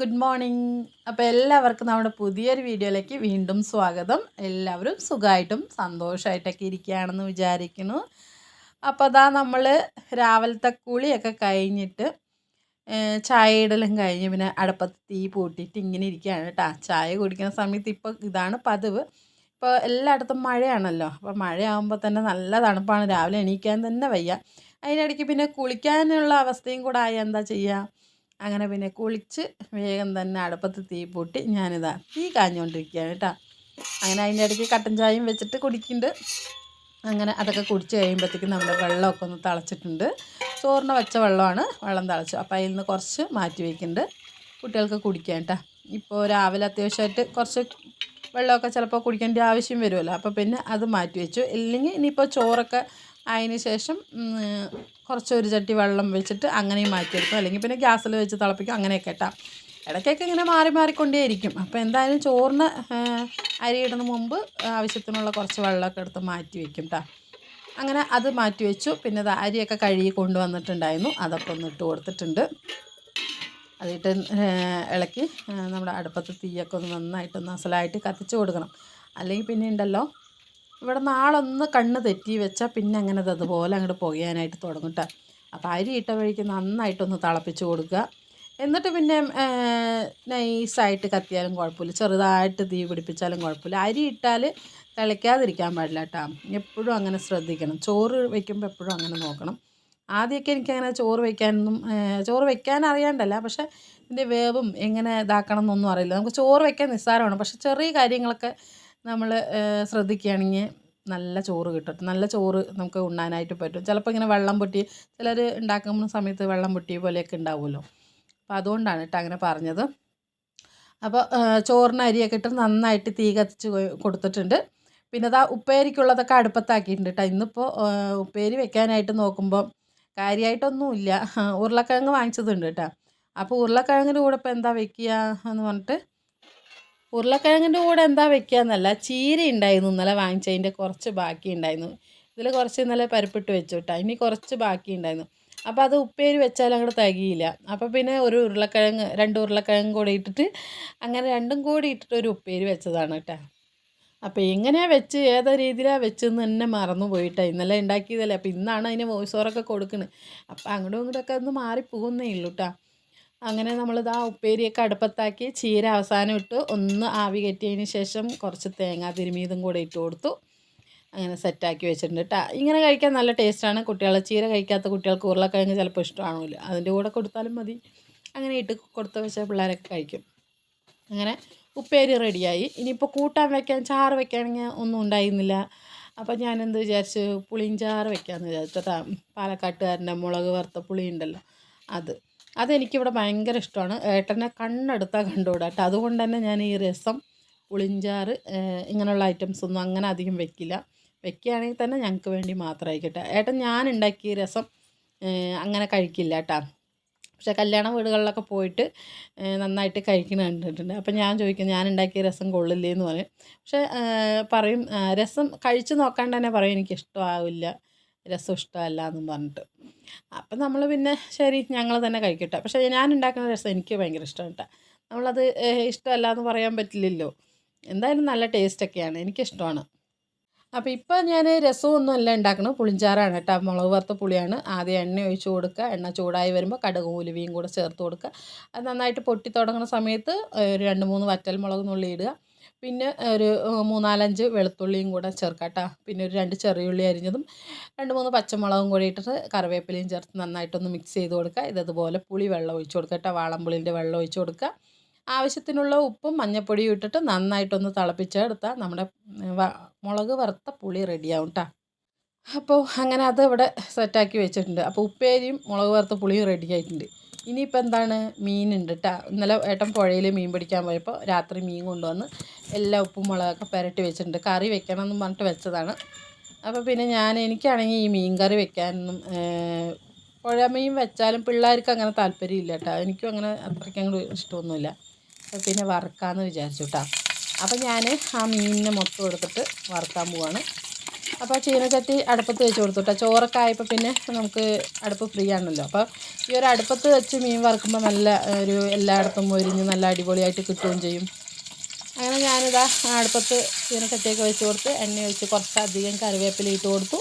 Good morning. അപ്പോൾ എല്ലാവർക്കും നമ്മുടെ പുതിയൊരു വീഡിയോയിലേക്ക് വീണ്ടും സ്വാഗതം. എല്ലാവരും സുഖമായിട്ടും സന്തോഷമായിട്ടൊക്കെ ഇരിക്കുകയാണെന്ന് വിചാരിക്കുന്നു. അപ്പോൾ അതാ നമ്മൾ രാവിലത്തെ കുളിയൊക്കെ കഴിഞ്ഞിട്ട് ചായ ഇടലും കഴിഞ്ഞ് പിന്നെ അടുപ്പത്ത് തീ പൂട്ടിയിട്ട് ഇങ്ങനെ ഇരിക്കുകയാണ് കേട്ടോ. ചായ കുടിക്കുന്ന സമയത്ത് ഇപ്പോൾ ഇതാണ് പതിവ്. ഇപ്പോൾ എല്ലായിടത്തും മഴയാണല്ലോ. അപ്പോൾ മഴയാകുമ്പോൾ തന്നെ നല്ല തണുപ്പാണ്. രാവിലെ എണീക്കാൻ തന്നെ വയ്യ. അതിനിടയ്ക്ക് പിന്നെ കുളിക്കാനുള്ള അവസ്ഥയും കൂടെ ആയാൽ എന്താ ചെയ്യുക അങ്ങനെ പിന്നെ കുളിച്ച് വേഗം തന്നെ അടുപ്പത്ത് തീ പൂട്ടി ഞാനിതാ തീ കാഞ്ഞുകൊണ്ടിരിക്കുകയാണ് കേട്ടോ. അങ്ങനെ അതിന്റെ ഇടയ്ക്ക് കട്ടൻ ചായയും വെച്ചിട്ട് കുടിക്കുന്നുണ്ട്. അങ്ങനെ അതൊക്കെ കുടിച്ച് കഴിയുമ്പോഴത്തേക്കും നമ്മുടെ വെള്ളമൊക്കെ ഒന്ന് തിളച്ചിട്ടുണ്ട്. ചോറിന് വെച്ച വെള്ളമാണ് വെള്ളം തിളച്ചു. അപ്പോൾ അതിൽ നിന്ന് കുറച്ച് മാറ്റി വയ്ക്കുന്നുണ്ട്. കുട്ടികൾക്ക് കുടിക്കാൻ കേട്ടോ. ഇപ്പോൾ രാവിലെ അത്യാവശ്യമായിട്ട് കുറച്ച് വെള്ളമൊക്കെ ചിലപ്പോൾ കുടിക്കേണ്ട ആവശ്യം വരുമല്ലോ. അപ്പോൾ പിന്നെ അത് മാറ്റി വെച്ചു. ഇല്ലെങ്കിൽ ഇനിയിപ്പോൾ ചോറൊക്കെ അതിന് ശേഷം കുറച്ച് ഒരു ചട്ടി വെള്ളം വെച്ചിട്ട് അങ്ങനെയും മാറ്റിയെടുക്കും. അല്ലെങ്കിൽ പിന്നെ ഗ്യാസിൽ വെച്ച് തിളപ്പിക്കും. അങ്ങനെയൊക്കെ കേട്ടോ. ഇടയ്ക്കൊക്കെ ഇങ്ങനെ മാറി മാറിക്കൊണ്ടേയിരിക്കും അപ്പോൾ എന്തായാലും ചോറിന് അരിയിടുന്ന മുമ്പ് ആവശ്യത്തിനുള്ള കുറച്ച് വെള്ളമൊക്കെ എടുത്ത് മാറ്റി വെക്കും കേട്ടോ അങ്ങനെ അത് മാറ്റി വെച്ചു. പിന്നെ അരിയൊക്കെ കഴുകി കൊണ്ടുവന്നിട്ടുണ്ടായിരുന്നു. അതൊക്കെ ഒന്ന് ഇട്ട് കൊടുത്തിട്ടുണ്ട്. അതിട്ട് ഇളക്കി നമ്മുടെ അടുപ്പത്ത് തീയൊക്കെ ഒന്ന് നന്നായിട്ട് അസലായിട്ട് കത്തിച്ച് കൊടുക്കണം. അല്ലെങ്കിൽ പിന്നെ ഉണ്ടല്ലോ ഇവിടെ നാളൊന്ന് കണ്ണ് തെറ്റി വെച്ചാൽ പിന്നെ അങ്ങനെ അത് അതുപോലെ അങ്ങോട്ട് പുകയാനായിട്ട് തുടങ്ങും കേട്ടോ അപ്പോൾ അരി ഇട്ട വഴിക്ക് നന്നായിട്ടൊന്ന് തിളപ്പിച്ച് കൊടുക്കുക എന്നിട്ട് പിന്നെ നൈസായിട്ട് കത്തിയാലും കുഴപ്പമില്ല. ചെറുതായിട്ട് തീ പിടിപ്പിച്ചാലും കുഴപ്പമില്ല. അരി ഇട്ടാൽ തിളയ്ക്കാതിരിക്കാൻ പാടില്ല കേട്ടോ എപ്പോഴും അങ്ങനെ ശ്രദ്ധിക്കണം. ചോറ് വയ്ക്കുമ്പോൾ എപ്പോഴും അങ്ങനെ നോക്കണം. ആദ്യമൊക്കെ എനിക്കങ്ങനെ ചോറ് വയ്ക്കാനൊന്നും ചോറ് വയ്ക്കാൻ അറിയാണ്ടല്ല. പക്ഷേ ഇതിന്റെ വേവും എങ്ങനെ ഇതാക്കണം എന്നൊന്നും അറിയില്ല. നമുക്ക് ചോറ് വയ്ക്കാൻ നിസ്സാരമാണ്. പക്ഷേ ചെറിയ കാര്യങ്ങളൊക്കെ നമ്മൾ ശ്രദ്ധിക്കുകയാണെങ്കിൽ നല്ല ചോറ് കിട്ടും. നല്ല ചോറ് നമുക്ക് ഉണ്ണാനായിട്ട് പറ്റും. ചിലപ്പോൾ ഇങ്ങനെ വെള്ളം പൊട്ടി ചിലർ ഉണ്ടാക്കുന്ന സമയത്ത് വെള്ളം പൊട്ടിയ പോലെയൊക്കെ ഉണ്ടാവുമല്ലോ. അപ്പോൾ അതുകൊണ്ടാണ് കേട്ടോ അങ്ങനെ പറഞ്ഞത്. അപ്പോൾ ചോറിന് അരിയൊക്കെ ഇട്ട് നന്നായിട്ട് തീ കത്തിച്ച് കൊടുത്തിട്ടുണ്ട്. പിന്നെ അതാ ഉപ്പേരിക്കുള്ളതൊക്കെ അടുപ്പത്താക്കിയിട്ടുണ്ട് കേട്ടോ ഇന്നിപ്പോൾ ഉപ്പേരി വെക്കാനായിട്ട് നോക്കുമ്പോൾ കാര്യമായിട്ടൊന്നുമില്ല ഉരുളക്കിഴങ്ങ് വാങ്ങിച്ചതുണ്ട് കേട്ടോ അപ്പോൾ ഉരുളക്കിഴങ്ങിന്റെ കൂടെ ഇപ്പോൾ എന്താ വെക്കുക എന്ന് പറഞ്ഞിട്ട് ഉരുളക്കിഴങ്ങിന്റെ കൂടെ എന്താ വെക്കുക എന്നല്ല ചീര ഉണ്ടായിരുന്നു ഇന്നലെ വാങ്ങിച്ചതിന്റെ കുറച്ച് ബാക്കി ഉണ്ടായിരുന്നു ഇതിൽ കുറച്ച് ഇന്നലെ പരിപ്പിട്ട് വെച്ചു കേട്ടോ ഇനി കുറച്ച് ബാക്കി ഉണ്ടായിരുന്നു അപ്പോൾ അത് ഉപ്പേരി വെച്ചാൽ അങ്ങോട്ട് തികയില്ല. അപ്പോൾ പിന്നെ ഒരു ഉരുളക്കിഴങ്ങ് രണ്ട് ഉരുളക്കിഴങ്ങ് കൂടി ഇട്ടിട്ട് അങ്ങനെ രണ്ടും കൂടി ഇട്ടിട്ട് ഒരു ഉപ്പേരി വെച്ചതാണ് കേട്ടോ അപ്പോൾ എങ്ങനെയാണ് വെച്ച് ഏതാ രീതിയിലാണ് വെച്ചെന്ന് തന്നെ മറന്നു പോയിട്ടാണ് ഇന്നലെ ഉണ്ടാക്കിയതല്ലേ അപ്പോൾ ഇന്നാണ് അതിന് വോയിസ് ഓറൊക്കെ കൊടുക്കുന്നത് അപ്പോൾ അങ്ങോട്ടും ഇങ്ങോട്ടൊക്കെ ഒന്ന് മാറിപ്പോകുന്നേ ഉള്ളൂ കേട്ടോ അങ്ങനെ നമ്മളിത് ഉപ്പേരിയൊക്കെ അടുപ്പത്താക്കി ചീര അവസാനം ഇട്ട് ഒന്ന് ആവി കയറ്റിയതിന് ശേഷം കുറച്ച് തേങ്ങ തിരുമിയതും കൂടെ ഇട്ട് കൊടുത്തു. അങ്ങനെ സെറ്റാക്കി വെച്ചിട്ടുണ്ട് കേട്ടോ ഇങ്ങനെ കഴിക്കാൻ നല്ല ടേസ്റ്റാണ്. കുട്ടികൾ ചീര കഴിക്കാത്ത കുട്ടികൾക്ക് ഉരുളക്കിഴങ്ങ് ചിലപ്പോൾ ഇഷ്ടമാണില്ല. അതിന്റെ കൂടെ കൊടുത്താലും മതി. അങ്ങനെ ഇട്ട് കൊടുത്ത വെച്ചാൽ പിള്ളേരൊക്കെ കഴിക്കും. അങ്ങനെ ഉപ്പേരി റെഡിയായി. ഇനിയിപ്പോൾ കൂട്ടാൻ വെക്കാൻ ചാറ് വെക്കുകയാണെങ്കിൽ ഒന്നും ഉണ്ടായിരുന്നില്ല. അപ്പോൾ ഞാനെന്ത് വിചാരിച്ചു? പുളിയും ചാറ് വെക്കാമെന്ന് വിചാരിച്ചു. കേട്ടോ പാലക്കാട്ടുകാരന്റെ മുളക് വറുത്ത പുളി ഉണ്ടല്ലോ അത്. അതെനിക്കിവിടെ ഭയങ്കര ഇഷ്ടമാണ്. ഏട്ടനെ കണ്ണെടുത്താൽ കണ്ടുകൂടാ കേട്ടോ. അതുകൊണ്ട് തന്നെ ഞാൻ ഈ രസം പുളിഞ്ചാറ് ഇങ്ങനെയുള്ള ഐറ്റംസ് ഒന്നും അങ്ങനെ അധികം വെക്കില്ല. വെക്കുകയാണെങ്കിൽ തന്നെ ഞങ്ങൾക്ക് വേണ്ടി മാത്രമായിക്കട്ടെ ഏട്ടൻ ഞാൻ ഉണ്ടാക്കിയ രസം അങ്ങനെ കഴിക്കില്ല കേട്ടോ. പക്ഷേ കല്യാണ വീടുകളിലൊക്കെ പോയിട്ട് നന്നായിട്ട് കഴിക്കണ കണ്ടിട്ടുണ്ട്. അപ്പം ഞാൻ ചോദിക്കും ഞാൻ ഉണ്ടാക്കിയ രസം കൊള്ളില്ലേ എന്ന് പറയും. പക്ഷേ പറയും രസം കഴിച്ച് നോക്കാണ്ട് തന്നെ പറയും എനിക്ക് ഇഷ്ടമാവില്ല രസം ഇഷ്ടമല്ല എന്നും പറഞ്ഞിട്ട്. അപ്പം നമ്മൾ പിന്നെ ശരി ഞങ്ങൾ തന്നെ കഴിക്കട്ടെ. പക്ഷേ ഞാൻ ഉണ്ടാക്കുന്ന രസം എനിക്ക് ഭയങ്കര ഇഷ്ടമാണ് കേട്ടോ നമ്മളത് ഇഷ്ടമല്ല എന്ന് പറയാൻ പറ്റില്ലല്ലോ. എന്തായാലും നല്ല ടേസ്റ്റൊക്കെയാണ്. എനിക്കിഷ്ടമാണ്. അപ്പോൾ ഇപ്പോൾ ഞാൻ രസമൊന്നും അല്ല ഉണ്ടാക്കുന്നത് പുളിഞ്ചാറാണ് കേട്ടോ. മുളക് വറുത്ത പുളിയാണ്. ആദ്യം എണ്ണ ഒഴിച്ച് കൊടുക്കുക. എണ്ണ ചൂടായി വരുമ്പോൾ കടുകും ഉലുവയും കൂടെ ചേർത്ത് കൊടുക്കുക. അത് നന്നായിട്ട് പൊട്ടി തുടങ്ങുന്ന സമയത്ത് ഒരു രണ്ട് മൂന്ന് വറ്റൽ മുളക് നുള്ളി ഇടുക. പിന്നെ ഒരു മൂന്നാലഞ്ച് വെളുത്തുള്ളിയും കൂടെ ചേർക്കാട്ടോ. പിന്നെ ഒരു രണ്ട് ചെറിയുള്ളി അരിഞ്ഞതും രണ്ട് മൂന്ന് പച്ചമുളകും കൂടി ഇട്ടിട്ട് കറിവേപ്പിലയും ചേർത്ത് നന്നായിട്ടൊന്ന് മിക്സ് ചെയ്ത് കൊടുക്കുക. ഇതതുപോലെ പുളി വെള്ളം ഒഴിച്ച് കൊടുക്കുക കേട്ടോ. വാളംപുളിന്റെ വെള്ളം ഒഴിച്ച് കൊടുക്കുക. ആവശ്യത്തിനുള്ള ഉപ്പും മഞ്ഞൾപ്പൊടിയും ഇട്ടിട്ട് നന്നായിട്ടൊന്ന് തിളപ്പിച്ചെടുത്താൽ നമ്മുടെ മുളക് വറുത്ത പുളി റെഡിയാവും കേട്ടോ അപ്പോൾ അങ്ങനെ അത് ഇവിടെ സെറ്റാക്കി വെച്ചിട്ടുണ്ട്. അപ്പോൾ ഉപ്പേരിയും മുളക് വറുത്ത പുളിയും റെഡി ആയിട്ടുണ്ട്. ഇനിയിപ്പോൾ എന്താണ്? മീനുണ്ട് കേട്ടോ ഇന്നലെ ഏട്ടൻ പുഴയിൽ മീൻ പിടിക്കാൻ പോയപ്പോൾ രാത്രി മീൻ കൊണ്ടുവന്ന് എല്ലാ ഉപ്പും മുളകൊക്കെ പുരട്ടി വെച്ചിട്ടുണ്ട്. കറി വെക്കണം എന്ന് പറഞ്ഞിട്ട് വെച്ചതാണ്. അപ്പോൾ പിന്നെ ഞാൻ എനിക്കാണെങ്കിൽ ഈ മീൻ കറി വെക്കാനൊന്നും പുഴ മീൻ വെച്ചാലും പിള്ളേർക്ക് അങ്ങനെ താല്പര്യമില്ല കേട്ടോ. എനിക്കും അങ്ങനെ അത്രയ്ക്ക് അങ്ങോട്ട് ഇഷ്ടമൊന്നുമില്ല. അപ്പോൾ പിന്നെ വറുക്കാമെന്ന് വിചാരിച്ചു കേട്ടോ. അപ്പോൾ ഞാൻ ആ മീനിനെ മൊത്തം എടുത്തിട്ട് വറുക്കാൻ പോവാണ്. അപ്പോൾ ചീനച്ചട്ടി അടുപ്പത്ത് വെച്ച് കൊടുത്തു കേട്ടോ. ചോറൊക്കെ ആയപ്പോൾ പിന്നെ നമുക്ക് അടുപ്പ് ഫ്രീ ആണല്ലോ. അപ്പോൾ ഈ ഒരു അടുപ്പത്ത് വെച്ച് മീൻ വറുക്കുമ്പോൾ നല്ല ഒരു എല്ലായിടത്തും ഒരിഞ്ഞ് നല്ല അടിപൊളിയായിട്ട് കിട്ടുകയും ചെയ്യും. അങ്ങനെ ഞാനിതാ അടുപ്പത്ത് ചീനച്ചട്ടിയൊക്കെ വെച്ച് കൊടുത്ത് എണ്ണ ഒഴിച്ച് കുറച്ചധികം കറിവേപ്പില ഇട്ട് കൊടുത്തു.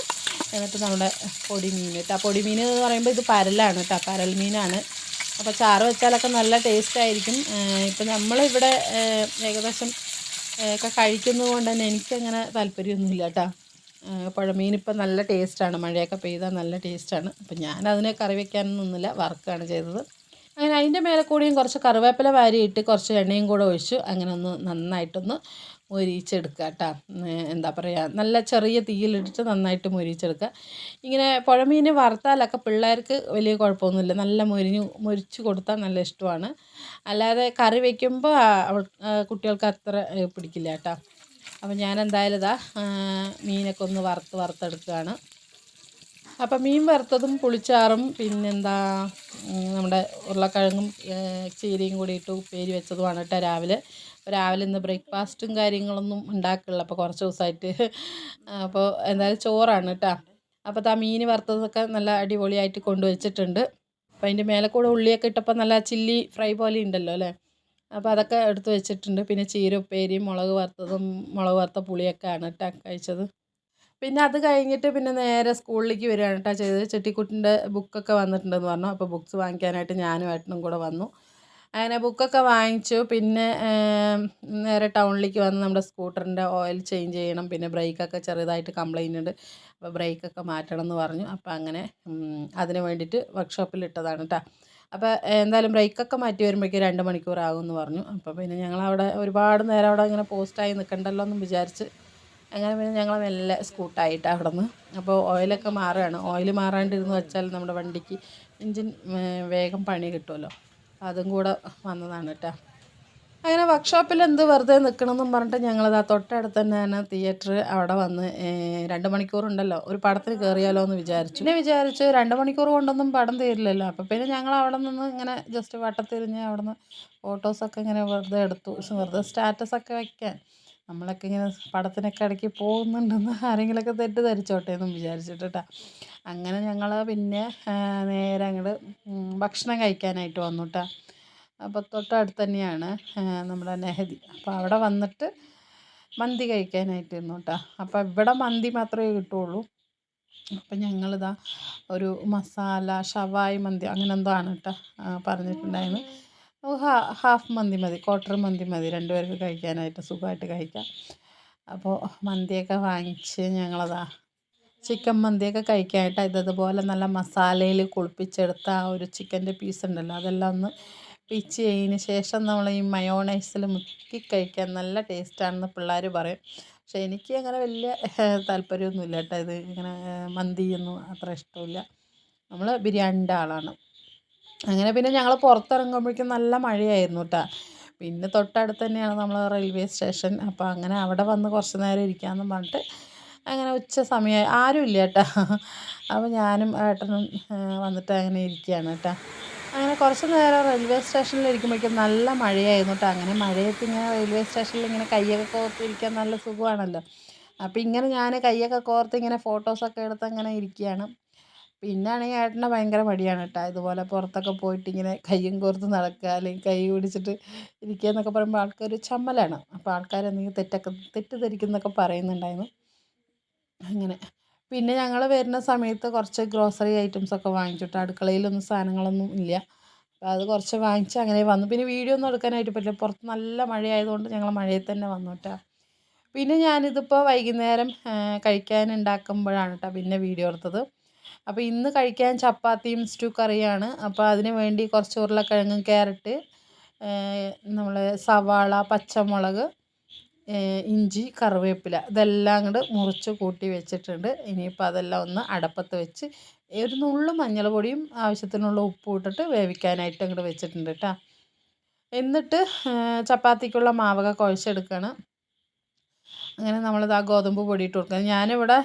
എന്നിട്ട് നമ്മുടെ പൊടി മീൻ കേട്ടോ പൊടി മീൻ എന്ന് പറയുമ്പോൾ ഇത് പരലാണ് കേട്ടോ പരൽ മീനാണ്. അപ്പോൾ ചാറ് വെച്ചാലൊക്കെ നല്ല ടേസ്റ്റ് ആയിരിക്കും. ഇപ്പം നമ്മളിവിടെ ഏകദേശം ഒക്കെ കഴിക്കുന്നത് കൊണ്ട് തന്നെ എനിക്കങ്ങനെ താല്പര്യമൊന്നുമില്ല കേട്ടോ പുഴമീൻ ഇപ്പം നല്ല ടേസ്റ്റാണ് മഴയൊക്കെ പെയ്താൽ നല്ല ടേസ്റ്റാണ് അപ്പം ഞാനതിനെ കറി വെക്കാനൊന്നുമില്ല വർക്കാണ് ചെയ്തത്. അങ്ങനെ അതിന്റെ മേലെ കൂടിയും കുറച്ച് കറിവേപ്പില വാരിയിട്ട് കുറച്ച് എണ്ണയും കൂടെ ഒഴിച്ചു അങ്ങനെ ഒന്ന് നന്നായിട്ടൊന്ന് മൊരിച്ചെടുക്കുക കേട്ടോ. എന്താ പറയുക നല്ല ചെറിയ തീയിലിട്ടിട്ട് നന്നായിട്ട് മൊരിച്ചെടുക്കുക ഇങ്ങനെ പുഴമീൻ വറുത്താലൊക്കെ പിള്ളേർക്ക് വലിയ കുഴപ്പമൊന്നുമില്ല. നല്ല മൊരിഞ്ഞു മൊരിച്ച് കൊടുത്താൽ നല്ല ഇഷ്ടമാണ്. അല്ലാതെ കറി വയ്ക്കുമ്പോൾ കുട്ടികൾക്ക് അത്ര പിടിക്കില്ല കേട്ടോ. അപ്പം ഞാൻ എന്തായാലും ഇതാ മീനൊക്കെ ഒന്ന് വറുത്ത് വറുത്തെടുക്കുകയാണ്. അപ്പം മീൻ വറുത്തതും പുളിച്ചാറും പിന്നെന്താ നമ്മുടെ ഉരുളക്കിഴങ്ങും ചീരയും കൂടി ഇട്ട് ഉപ്പേരി വെച്ചതുമാണ് കേട്ടോ രാവിലെ. രാവിലെ ഇന്ന് ബ്രേക്ക്ഫാസ്റ്റും കാര്യങ്ങളൊന്നും ഉണ്ടാക്കില്ല. അപ്പോൾ കുറച്ച് ദിവസമായിട്ട് അപ്പോൾ എന്തായാലും ചോറാണ് കേട്ടോ അപ്പോൾ ആ മീൻ വറുത്തതൊക്കെ നല്ല അടിപൊളിയായിട്ട് കൊണ്ടുവച്ചിട്ടുണ്ട്. അപ്പോൾ അതിന്റെ മേലെ കൂടെ ഉള്ളിയൊക്കെ ഇട്ടപ്പോൾ നല്ല ചില്ലി ഫ്രൈ പോലെ ഉണ്ടല്ലോ അല്ലേ? അപ്പോൾ അതൊക്കെ എടുത്ത് വെച്ചിട്ടുണ്ട്. പിന്നെ ചീര ഉപ്പേരിയും മുളക് വറുത്തതും മുളക് വറുത്ത പുളിയൊക്കെ ആണ് കേട്ടോ കഴിച്ചത്. പിന്നെ അത് കഴിഞ്ഞിട്ട് പിന്നെ നേരെ സ്കൂളിലേക്ക് വരികയാണ് കേട്ടോ ചെയ്തത്. ചെട്ടിക്കുട്ടിന്റെ ബുക്കൊക്കെ വന്നിട്ടുണ്ടെന്ന് പറഞ്ഞു. അപ്പോൾ ബുക്ക്സ് വാങ്ങിക്കാനായിട്ട് ഞാനും ഏട്ടനും കൂടെ വന്നു. അങ്ങനെ ബുക്കൊക്കെ വാങ്ങിച്ചു. പിന്നെ നേരെ ടൗണിലേക്ക് വന്ന് നമ്മുടെ സ്കൂട്ടറിന്റെ ഓയിൽ ചേഞ്ച് ചെയ്യണം. പിന്നെ ബ്രേക്കൊക്കെ ചെറുതായിട്ട് കംപ്ലൈന്റ് ഉണ്ട്. അപ്പോൾ ബ്രേക്കൊക്കെ മാറ്റണം എന്ന് പറഞ്ഞു. അപ്പോൾ അങ്ങനെ അതിന് വേണ്ടിയിട്ട് വർക്ക്ഷോപ്പിൽ ഇട്ടതാണ് കേട്ടോ. അപ്പോൾ എന്തായാലും ബ്രേക്കൊക്കെ മാറ്റി വരുമ്പോഴേക്കും രണ്ട് മണിക്കൂർ ആകുമെന്ന് പറഞ്ഞു. അപ്പോൾ പിന്നെ ഞങ്ങളവിടെ ഒരുപാട് നേരം അവിടെ ഇങ്ങനെ പോസ്റ്റായി നിൽക്കണ്ടല്ലോ എന്നും വിചാരിച്ച് അങ്ങനെ പിന്നെ ഞങ്ങൾ മെല്ലെ സ്കൂട്ടായിട്ട് അവിടെ നിന്ന് അപ്പോൾ ഓയിലൊക്കെ മാറുകയാണ്. ഓയിൽ മാറാണ്ടിരുന്ന് വെച്ചാൽ നമ്മുടെ വണ്ടിക്ക് എൻജിൻ വേഗം പണി കിട്ടുമല്ലോ. അതും കൂടെ വന്നതാണ് കേട്ടോ അങ്ങനെ വർക്ക്ഷോപ്പിൽ എന്ത് വെറുതെ നിൽക്കണമെന്നും പറഞ്ഞിട്ട് ഞങ്ങളത് ആ തൊട്ടടുത്ത് തന്നെയാണ് തിയേറ്റർ അവിടെ വന്ന് രണ്ട് മണിക്കൂറുണ്ടല്ലോ ഒരു പടത്തിന് കയറിയാലോ എന്ന് വിചാരിച്ചു. പിന്നെ വിചാരിച്ചു രണ്ട് മണിക്കൂർ കൊണ്ടൊന്നും പടം തീരില്ലല്ലോ. അപ്പോൾ പിന്നെ ഞങ്ങൾ അവിടെ നിന്ന് ഇങ്ങനെ ജസ്റ്റ് വട്ടത്തിരിഞ്ഞ് അവിടെ നിന്ന് ഫോട്ടോസൊക്കെ ഇങ്ങനെ വെറുതെ എടുത്തു. വെറുതെ സ്റ്റാറ്റസൊക്കെ വയ്ക്കാൻ നമ്മളൊക്കെ ഇങ്ങനെ പടത്തിനൊക്കെ ഇടയ്ക്ക് പോകുന്നുണ്ടെന്ന് ആരെങ്കിലുമൊക്കെ തെറ്റിദ്ധരിച്ചോട്ടെ എന്നും വിചാരിച്ചിട്ട് കേട്ടോ അങ്ങനെ ഞങ്ങൾ പിന്നെ നേരെ അങ്ങോട്ട് ഭക്ഷണം കഴിക്കാനായിട്ട് വന്നു കേട്ടോ അപ്പോൾ തൊട്ടടുത്ത് തന്നെയാണ് നമ്മുടെ നെഹദി അപ്പോൾ അവിടെ വന്നിട്ട് മന്തി കഴിക്കാനായിട്ട് ഇരുന്നു കേട്ടോ അപ്പോൾ ഇവിടെ മന്തി മാത്രമേ കിട്ടുള്ളൂ. അപ്പം ഞങ്ങളിതാ ഒരു മസാല ഷവായി മന്തി അങ്ങനെ എന്തോ ആണ് കേട്ടോ പറഞ്ഞിട്ടുണ്ടായിരുന്നു. ഹാഫ് മന്തി മതി ക്വാർട്ടർ മന്തി മതി. രണ്ടുപേർക്ക് കഴിക്കാനായിട്ട് സുഖമായിട്ട് കഴിക്കാം. അപ്പോൾ മന്തിയൊക്കെ വാങ്ങിച്ച് ഞങ്ങളതാ ചിക്കൻ മന്തിയൊക്കെ കഴിക്കാനായിട്ട് ഇതതുപോലെ നല്ല മസാലയിൽ കുളിപ്പിച്ചെടുത്ത ആ ഒരു ചിക്കന്റെ പീസ് ഉണ്ടല്ലോ അതെല്ലാം ഒന്ന് പിച്ച് ചെയ്തതിന് ശേഷം നമ്മൾ ഈ മയോണൈസിൽ മുക്കി കഴിക്കാൻ നല്ല ടേസ്റ്റാണെന്ന് പിള്ളേർ പറയും. പക്ഷേ എനിക്ക് അങ്ങനെ വലിയ താല്പര്യമൊന്നുമില്ല കേട്ടോ ഇത് ഇങ്ങനെ മന്തിയൊന്നും അത്ര ഇഷ്ടമില്ല. നമ്മൾ ബിരിയാണിന്റെ ആളാണ്. അങ്ങനെ പിന്നെ ഞങ്ങൾ പുറത്തിറങ്ങുമ്പോഴേക്കും നല്ല മഴയായിരുന്നു കേട്ടോ പിന്നെ തൊട്ടടുത്ത് തന്നെയാണ് നമ്മൾ റെയിൽവേ സ്റ്റേഷൻ. അപ്പോൾ അങ്ങനെ അവിടെ വന്ന് കുറച്ച് നേരം ഇരിക്കാമെന്ന് പറഞ്ഞിട്ട് അങ്ങനെ ഉച്ച സമയം ആരും ഇല്ല കേട്ടോ അപ്പോൾ ഞാനും ഏട്ടനും വന്നിട്ട് അങ്ങനെ ഇരിക്കുകയാണ് കേട്ടോ അങ്ങനെ കുറച്ച് നേരം റെയിൽവേ സ്റ്റേഷനിൽ ഇരിക്കുമ്പോഴേക്കും നല്ല മഴയായിരുന്നു കേട്ടോ അങ്ങനെ മഴയത്ത് ഇങ്ങനെ റെയിൽവേ സ്റ്റേഷനിൽ ഇങ്ങനെ കയ്യൊക്കെ കോർത്ത് ഇരിക്കാൻ നല്ല സുഖമാണല്ലോ. അപ്പോൾ ഇങ്ങനെ ഞാൻ കയ്യൊക്കെ കോർത്ത് ഇങ്ങനെ ഫോട്ടോസൊക്കെ എടുത്ത് അങ്ങനെ ഇരിക്കുകയാണ് പിന്നെ ഏട്ടനെ ഭയങ്കര മടിയാണ് കേട്ടോ ഇതുപോലെ പുറത്തൊക്കെ പോയിട്ട് ഇങ്ങനെ കയ്യും കോർത്ത് നടക്കുക അല്ലെങ്കിൽ കൈ പിടിച്ചിട്ട് ഇരിക്കുക എന്നൊക്കെ പറയുമ്പോൾ ആൾക്കാർ ചമ്മലാണ്. അപ്പോൾ ആൾക്കാർ എന്തെങ്കിലും തെറ്റൊക്കെ തെറ്റിദ്ധരിക്കുന്നൊക്കെ പറയുന്നുണ്ടായിരുന്നു. അങ്ങനെ. പിന്നെ ഞങ്ങൾ വരുന്ന സമയത്ത് കുറച്ച് ഗ്രോസറി ഐറ്റംസ് ഒക്കെ വാങ്ങിച്ചിട്ട് അടുക്കളയിലൊന്നും സാധനങ്ങളൊന്നും ഇല്ല. അപ്പോൾ അത് കുറച്ച് വാങ്ങിച്ച് അങ്ങനെ വന്നു. പിന്നെ വീഡിയോ ഒന്നും എടുക്കാനായിട്ട് പറ്റില്ല. പുറത്ത് നല്ല മഴയായതുകൊണ്ട് ഞങ്ങൾ മഴയത്ത് തന്നെ വന്നു കേട്ടോ പിന്നെ ഞാനിതിപ്പോൾ വൈകുന്നേരം കഴിക്കാൻ ഉണ്ടാക്കുമ്പോഴാണ് കേട്ടോ പിന്നെ വീഡിയോ എടുത്തത്. അപ്പോൾ ഇന്ന് കഴിക്കാൻ ചപ്പാത്തിയും സ്റ്റൂ കറിയാണ്. അപ്പോൾ അതിന് വേണ്ടി കുറച്ച് ഉരുളക്കിഴങ്ങ് ക്യാരറ്റ് നമ്മൾ സവാള പച്ചമുളക് ഇഞ്ചി കറിവേപ്പില ഇതെല്ലാം കൂടെ മുറിച്ച് കൂട്ടി വെച്ചിട്ടുണ്ട്. ഇനിയിപ്പോൾ അതെല്ലാം ഒന്ന് അടപ്പത്ത് വെച്ച് ഒരു നുള്ളു മഞ്ഞൾപ്പൊടിയും ആവശ്യത്തിനുള്ള ഉപ്പും ഇട്ടിട്ട് വേവിക്കാനായിട്ട് അങ്ങോട്ട് വെച്ചിട്ടുണ്ട് കേട്ടോ എന്നിട്ട് ചപ്പാത്തിക്കുള്ള മാവൊക്കെ കുഴച്ചെടുക്കുകയാണ് അങ്ങനെ നമ്മളിത് ആ ഗോതമ്പ് പൊടി ഇട്ട് കൊടുക്കുക ഞാനിവിടെ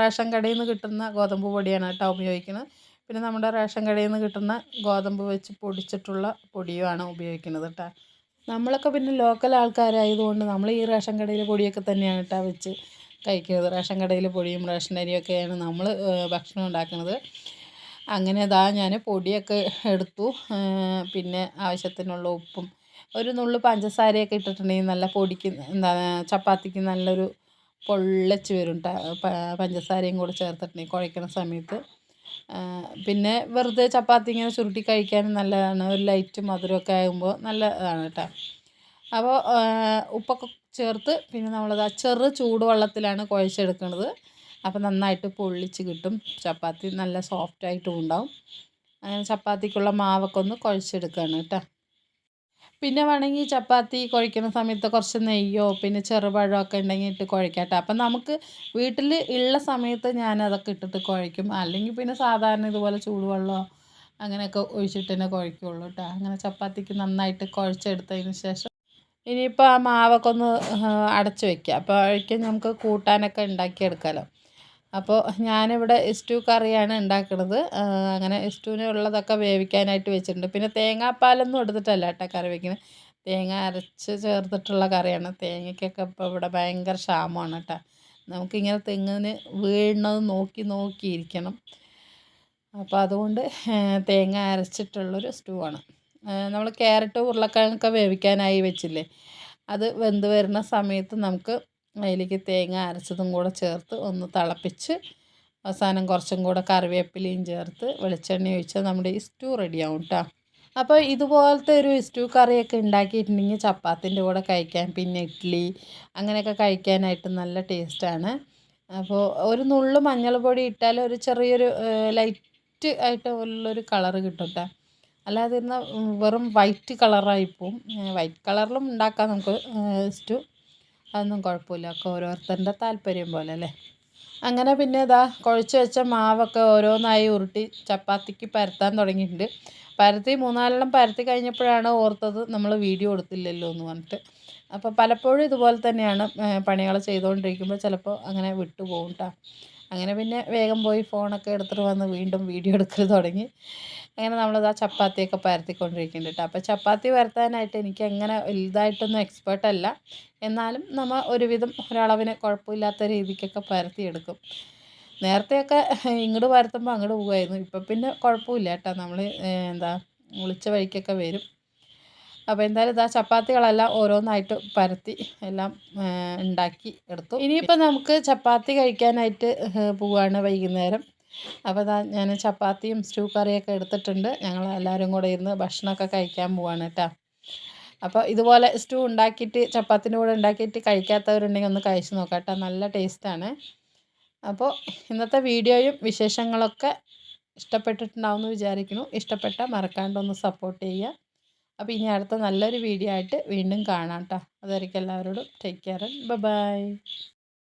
റേഷൻ കടയിൽ നിന്ന് കിട്ടുന്ന ഗോതമ്പ് പൊടിയാണ് കേട്ടോ ഉപയോഗിക്കുന്നത്. പിന്നെ നമ്മുടെ റേഷൻ കടയിൽ നിന്ന് കിട്ടുന്ന ഗോതമ്പ് വെച്ച് പൊടിച്ചിട്ടുള്ള പൊടിയുമാണ് ഉപയോഗിക്കുന്നത് കേട്ടോ. നമ്മളൊക്കെ പിന്നെ ലോക്കൽ ആൾക്കാരായതുകൊണ്ട് നമ്മൾ ഈ റേഷൻ കടയിലെ പൊടിയൊക്കെ തന്നെയാണ് കേട്ടോ വെച്ച് കഴിക്കുന്നത്. റേഷൻ കടയിലെ പൊടിയും റേഷൻ അരിയൊക്കെയാണ് നമ്മൾ ഭക്ഷണം ഉണ്ടാക്കുന്നത്. അങ്ങനെ ഇതാ ഞാൻ പൊടിയൊക്കെ എടുത്തു. പിന്നെ ആവശ്യത്തിനുള്ള ഉപ്പും ഒരു നുള്ളു പഞ്ചസാരയൊക്കെ ഇട്ടിട്ടുണ്ടെങ്കിൽ നല്ല പൊടിക്ക് എന്താ ചപ്പാത്തിക്ക് നല്ലൊരു പൊള്ളച്ച് വരും പഞ്ചസാരയും കൂടെ ചേർത്തിട്ടുണ്ടെങ്കിൽ കുഴക്കണ സമയത്ത്. പിന്നെ വെറുതെ ചപ്പാത്തി ഇങ്ങനെ ചുരുട്ടി കഴിക്കാനും നല്ലതാണ്. ഒരു ലൈറ്റ് മധുരമൊക്കെ ആകുമ്പോൾ നല്ലതാണ് കേട്ടോ അപ്പോൾ ഉപ്പൊക്കെ ചേർത്ത് പിന്നെ നമ്മളത് ചെറു ചൂടുവെള്ളത്തിലാണ് കുഴച്ചെടുക്കുന്നത് അപ്പോൾ നന്നായിട്ട് പൊള്ളിച്ച് കിട്ടും. ചപ്പാത്തി നല്ല സോഫ്റ്റായിട്ടും ഉണ്ടാവും. അങ്ങനെ ചപ്പാത്തിക്കുള്ള മാവൊക്കെ ഒന്ന് കുഴച്ചെടുക്കുകയാണ് കേട്ടോ പിന്നെ വേണമെങ്കിൽ ചപ്പാത്തി കുഴയ്ക്കുന്ന സമയത്ത് കുറച്ച് നെയ്യോ പിന്നെ ചെറുപഴമോ ഒക്കെ ഉണ്ടെങ്കിൽ ഇട്ട് കുഴക്കാം കേട്ടോ. അപ്പം നമുക്ക് വീട്ടിൽ ഉള്ള സമയത്ത് ഞാൻ അതൊക്കെ ഇട്ടിട്ട് കുഴയ്ക്കും അല്ലെങ്കിൽ പിന്നെ സാധാരണ ഇതുപോലെ ചൂടുവെള്ളമോ അങ്ങനെയൊക്കെ ഒഴിച്ചിട്ട് തന്നെ കുഴക്കുള്ളൂ കേട്ടോ. അങ്ങനെ ചപ്പാത്തിക്ക് നന്നായിട്ട് കുഴച്ചെടുത്തതിന് ശേഷം ഇനിയിപ്പോൾ ആ മാവൊക്കെ ഒന്ന് അടച്ച് വയ്ക്കുക അപ്പോൾ അപ്പോഴേക്കും നമുക്ക് കൂട്ടാനൊക്കെ ഉണ്ടാക്കിയെടുക്കാമല്ലോ. അപ്പോൾ ഞാനിവിടെ സ്റ്റൂ കറിയാണ് ഉണ്ടാക്കുന്നത് അങ്ങനെ സ്റ്റൂവിന് ഉള്ളതൊക്കെ വേവിക്കാനായിട്ട് വെച്ചിട്ടുണ്ട്. പിന്നെ തേങ്ങാപ്പാലൊന്നും എടുത്തിട്ടല്ല കേട്ടോ കറി വയ്ക്കുന്നത് തേങ്ങ അരച്ച് ചേർത്തിട്ടുള്ള കറിയാണ്. തേങ്ങയ്ക്കൊക്കെ ഇപ്പോൾ ഇവിടെ ഭയങ്കര ക്ഷാമമാണ് കേട്ടോ. നമുക്കിങ്ങനെ തെങ്ങിന് വീഴുന്നത് നോക്കി നോക്കിയിരിക്കണം അപ്പോൾ അതുകൊണ്ട് തേങ്ങ അരച്ചിട്ടുള്ളൊരു സ്റ്റൂ ആണ് നമ്മൾ ക്യാരറ്റ് ഉരുളക്കിഴങ്ങൊക്കെ വേവിക്കാനായി വെച്ചില്ലേ? അത് വെന്ത് വരുന്ന സമയത്ത് നമുക്ക് അതിലേക്ക് തേങ്ങ അരച്ചതും കൂടെ ചേർത്ത് ഒന്ന് തിളപ്പിച്ച് അവസാനം കുറച്ചും കൂടെ കറിവേപ്പിലയും ചേർത്ത് വെളിച്ചെണ്ണ ഒഴിച്ചാൽ നമ്മുടെ ഈ സ്റ്റൂ റെഡിയാവും കേട്ടോ അപ്പോൾ ഇതുപോലത്തെ ഒരു സ്റ്റൂ കറിയൊക്കെ ഉണ്ടാക്കിയിട്ടുണ്ടെങ്കിൽ ചപ്പാത്തിന്റെ കൂടെ കഴിക്കാൻ പിന്നെ ഇഡ്ഡലി അങ്ങനെയൊക്കെ കഴിക്കാനായിട്ട് നല്ല ടേസ്റ്റാണ്. അപ്പോൾ ഒരു നുള്ളു മഞ്ഞൾപ്പൊടി ഇട്ടാൽ ഒരു ചെറിയൊരു ലൈറ്റ് ആയിട്ട് ഉള്ളൊരു കളറ് കിട്ടും കേട്ടോ അല്ലാതെ ഇരുന്നാൽ വെറും വൈറ്റ് കളറായി പോവും. വൈറ്റ് കളറിലും ഉണ്ടാക്കാം നമുക്ക് സ്റ്റൂ. അതൊന്നും കുഴപ്പമില്ല. ഒക്കെ ഓരോരുത്തരുടെ താല്പര്യം പോലെ അല്ലേ? അങ്ങനെ പിന്നെ ഇതാ കുഴച്ച് വെച്ച മാവൊക്കെ ഓരോന്നായി ഉരുട്ടി ചപ്പാത്തിക്ക് പരത്താൻ തുടങ്ങിയിട്ടുണ്ട്. പരത്തി മൂന്നാലെണ്ണം പരത്തി കഴിഞ്ഞപ്പോഴാണ് ഓർത്തത് നമ്മൾ വീഡിയോ എടുത്തില്ലല്ലോ എന്ന് പറഞ്ഞിട്ട്. അപ്പോൾ പലപ്പോഴും ഇതുപോലെ തന്നെയാണ് പണികൾ ചെയ്തുകൊണ്ടിരിക്കുമ്പോൾ ചിലപ്പോൾ അങ്ങനെ വിട്ടുപോകും കേട്ടോ അങ്ങനെ പിന്നെ വേഗം പോയി ഫോണൊക്കെ എടുത്തിട്ട് വന്ന് വീണ്ടും വീഡിയോ എടുക്കൽ തുടങ്ങി. അങ്ങനെ നമ്മളിതാ ചപ്പാത്തിയൊക്കെ പരത്തിക്കൊണ്ടിരിക്കുന്നുണ്ട് കേട്ടോ അപ്പോൾ ചപ്പാത്തി പരത്താനായിട്ട് എനിക്ക് അങ്ങനെ വലുതായിട്ടൊന്നും എക്സ്പേർട്ട് അല്ല. എന്നാലും നമ്മൾ ഒരുവിധം ഒരളവിന് കുഴപ്പമില്ലാത്ത രീതിക്കൊക്കെ പരത്തിയെടുക്കും. നേരത്തെയൊക്കെ ഇങ്ങോട്ട് പരത്തുമ്പോൾ അങ്ങോട്ട് പോകുമായിരുന്നു ഇപ്പം പിന്നെ കുഴപ്പമില്ല കേട്ടോ നമ്മൾ എന്താ വിളിച്ച വഴിക്കൊക്കെ വരും. അപ്പോൾ എന്തായാലും ഇതാ ചപ്പാത്തികളെല്ലാം ഓരോന്നായിട്ട് പരത്തി എല്ലാം ഉണ്ടാക്കി എടുത്തു. ഇനിയിപ്പോൾ നമുക്ക് ചപ്പാത്തി കഴിക്കാനായിട്ട് പോവുകയാണ് വൈകുന്നേരം. അപ്പോൾ ഞാൻ ചപ്പാത്തിയും സ്റ്റൂ കറിയൊക്കെ എടുത്തിട്ടുണ്ട്. ഞങ്ങൾ എല്ലാവരും കൂടെ ഇരുന്ന് ഭക്ഷണമൊക്കെ കഴിക്കാൻ പോവാണ് കേട്ടോ. അപ്പോൾ ഇതുപോലെ സ്റ്റൂ ഉണ്ടാക്കിയിട്ട് ചപ്പാത്തിന്റെ കൂടെ ഉണ്ടാക്കിയിട്ട് കഴിക്കാത്തവരുണ്ടെങ്കിൽ ഒന്ന് കഴിച്ച് നോക്കാം കേട്ടോ. നല്ല ടേസ്റ്റാണ് അപ്പോൾ ഇന്നത്തെ വീഡിയോയും വിശേഷങ്ങളൊക്കെ ഇഷ്ടപ്പെട്ടിട്ടുണ്ടാവുമെന്ന് വിചാരിക്കുന്നു. ഇഷ്ടപ്പെട്ടാൽ മറക്കാണ്ടൊന്ന് സപ്പോർട്ട് ചെയ്യുക. അപ്പോൾ ഇനി അടുത്ത നല്ലൊരു വീഡിയോ ആയിട്ട് വീണ്ടും കാണാം കേട്ടോ. അതായിരിക്കും എല്ലാവരോടും ടേക്ക് കെയർ ബൈ